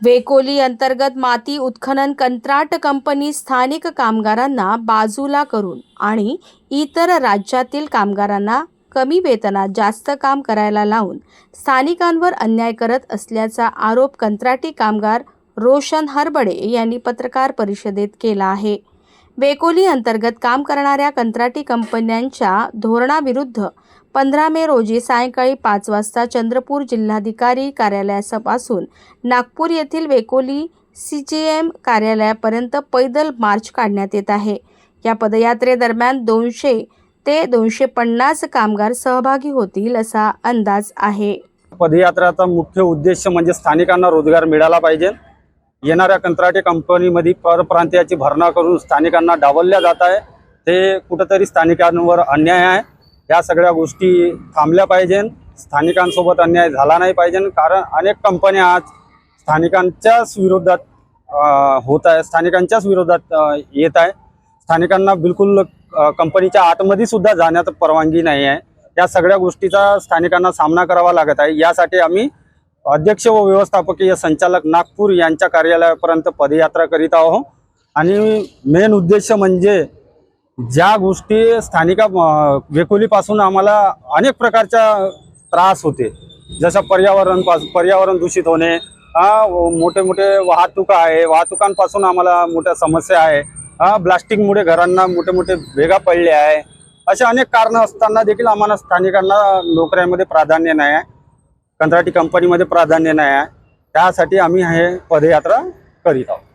वेकोली अंतर्गत माती उत्खनन कंत्राट कंपनी स्थानिक कामगारांना बाजूला करून आणि इतर राज्यातील कामगारांना कमी वेतनात जास्त काम करायला लावून स्थानिकांवर अन्याय करत असल्याचा आरोप कंत्राटी कामगार रोशन हरबडे यांनी पत्रकार परिषदेत केला आहे. वेकोली अंतर्गत काम करणाऱ्या कंत्राटी कंपन्यांच्या धोरणाविरुद्ध पंधरा मे रोजी सायंकाळी पाच वाजता चंद्रपूर जिल्हाधिकारी कार्यालयापासून नागपूर येथील वेकोली सी जी एम कार्यालयापर्यंत पैदल मार्च काढण्यात येत आहे. या पदयात्रेदरम्यान दोनशे ते दोनशे पन्नास कामगार सहभागी होतील असा अंदाज आहे. पदयात्राचा मुख्य उद्देश म्हणजे स्थानिकांना रोजगार मिळाला पाहिजे. येणाऱ्या कंत्राटी कंपनीमध्ये परप्रांतीयाची भरणा करून स्थानिकांना डावलल्या जात आहे. ते कुठंतरी स्थानिकांवर अन्याय आहे. या सगळ्या गोष्टी थांबल्या पाहिजे. स्थानिकांसोबत अन्याय झाला नाही पाहिजे. कारण अनेक कंपन्या आज स्थानिकांच्याच विरोधात होत आहे. स्थानिकांच्याच विरोधात येत आहे. स्थानिकांना बिलकुल कंपनीच्या आतमध्ये सुद्धा जाण्यात परवानगी नाही आहे. या सगळ्या गोष्टीचा स्थानिकांना सामना करावा लागत आहे. यासाठी आम्ही अध्यक्ष व व्यवस्थापकीय संचालक नागपूर यांच्या कार्यालयापर्यंत पदयात्रा करीत आहोत. आणि मेन उद्देश म्हणजे ज्या गोष्टी स्थानिका वेकोलीपासून आम्हाला अनेक प्रकारच्या त्रास होते. जसं पर्यावरण पर्यावरण दूषित होणे हा मोठे मोठे वाहतूक आहे वाहतुकांपासून आम्हाला मोठ्या समस्या आहे. हा ब्लास्टिकमुळे घरांना मोठे मोठे भेगा पडले आहे. असे अनेक कारणं असताना देखील आम्हाला स्थानिकांना नोकऱ्यांमध्ये प्राधान्य नाही आहे. कंत्राटी कंपनीमध्ये प्राधान्य नाही आहे. त्यासाठी आम्ही हे पदयात्रा करीत आहोत.